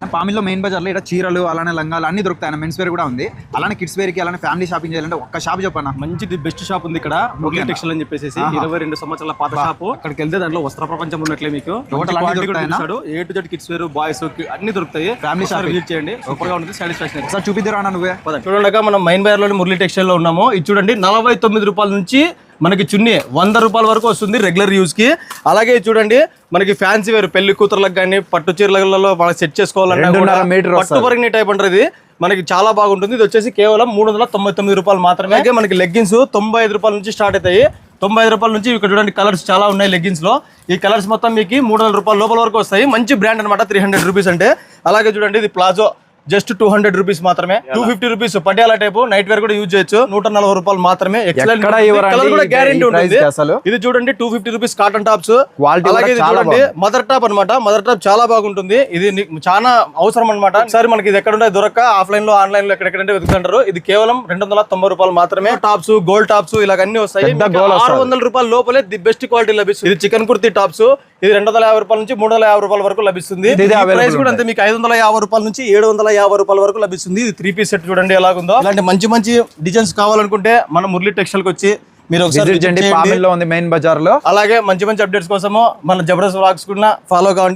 పామిల్లో main బజార్లో ఇక్కడ చీరలు అలానే లంగాలు అన్ని దొరుకుతాయి. మెన్స్ వేర్ కూడా ఉంది. అలానే కిడ్స్ వేర్కి అలానే ఫ్యామిలీ షాపింగ్ చేయాలంటే ఒక్క షాప్ చెప్పన్నా మంచి బెస్ట్ షాప్ ఉంది ఇక్కడ. మురళీ టెక్స్టైల్ అని చెప్పేసి ఇరవై రెండు సంవత్సరాల పాత షాప్ అక్కడికి వెళ్తే దాంట్లో వస్త్ర ప్రపంచం ఉన్నట్లే మీకు? A to Z kids wear boys అన్ని? దొరుకుతాయి. ఒకసారి shopping. విజిట్ చేయండి. సూపర్గా ఉంటుంది సాటిస్ఫాక్షన్ చూపిద్దారా అన్న నువ్వే. చూడండి అక్క మనం మైన్ బజార్లోని మురళీ టెక్స్టైల్లో ఉన్నాము. ఇది చూడండి నలభై తొమ్మిది రూపాయల నుంచి మనకి చున్నీ వంద రూపాయల వరకు వస్తుంది రెగ్యులర్ యూస్కి. అలాగే చూడండి మనకి ఫ్యాన్సీ వేరు పెళ్ళి కూతుర్లకు కానీ పట్టు చీరలలో మనకి సెట్ మీటర్ పట్టు పరిగిణి టైప్ అంటారు ఇది మనకి చాలా బాగుంటుంది. ఇది వచ్చేసి కేవలం మూడు వందల తొంభై తొమ్మిది రూపాయలు మాత్రమే. అలాగే మనకి లెగ్గిన్స్ తొంభై ఐదు రూపాయల నుంచి స్టార్ట్ అవుతాయి. తొంభై ఐదు రూపాయల నుంచి ఇక్కడ చూడండి కలర్స్ చాలా ఉన్నాయి లెగ్గిన్స్లో. ఈ కలర్స్ మొత్తం మీకు మూడు వందల రూపాయల లోపల వరకు వస్తాయి. మంచి బ్రాండ్ అనమాట త్రీ హండ్రెడ్ రూపీస్ అంటే. అలాగే చూడండి ఇది palazzo just two hundred rupees మాత్రమే. Two fifty rupees Patiala type night wear కూడా యూజ్ చేయొచ్చు. నూట నలభై రూపాయలు మాత్రమే. కూడా గ్యారెంటీ ఉంటుంది. అసలు? ఇది చూడండి two fifty rupees cotton tops అలాగే ఇది చూడండి మదర్ టాప్ అన్నమాట. మదర్ టాప్ చాలా బాగుంటుంది. ఇది చాలా అవసరం అన్నమాట. ఒకసారి మనకి ఇది ఎక్కడ ఉంటే దొరక్క. ఆఫ్లైన్లో ఆన్లైన్లో ఎక్కడెక్కడంటే వెతుకుతుంటారు. ఇది కేవలం రెండు వందల తొంభై రూపాయలు మాత్రమే. టాప్స్ గోల్డ్ టాప్స్ ఇలాగ అన్ని వస్తాయి ఆరు. వందల రూపాయల లోపలే ది బెస్ట్ క్వాలిటీ లభిస్తుంది. ఇది చికెన్ కుర్తీ టాప్స్ ఇది రెండు వందల యాభై రూపాయల నుంచి మూడు వందల యాభై రూపాయల వరకు లభిస్తుంది. ప్రైస్ కూడా అంతే. మీకు ఐదు వందల యాభై రూపాయల నుంచి ఏడు వందల యాభై రూపాయల వరకు లభిస్తుంది. ఇది త్రీ పీస్ సెట్ చూడండి ఎలాగుందో. ఇలాంటి మంచి మంచి డిజైన్స్ కావాలనుకుంటే మన మురళి టెక్స్టైల్కి వచ్చి మీరు ఒకసారి ఉంది మెయిన్ బజార్లో అలాగే మంచి మంచి అప్డేట్స్ కోసము మన జబర్దస్త్ వ్లాగ్స్ కూడా ఫాలో కావండి.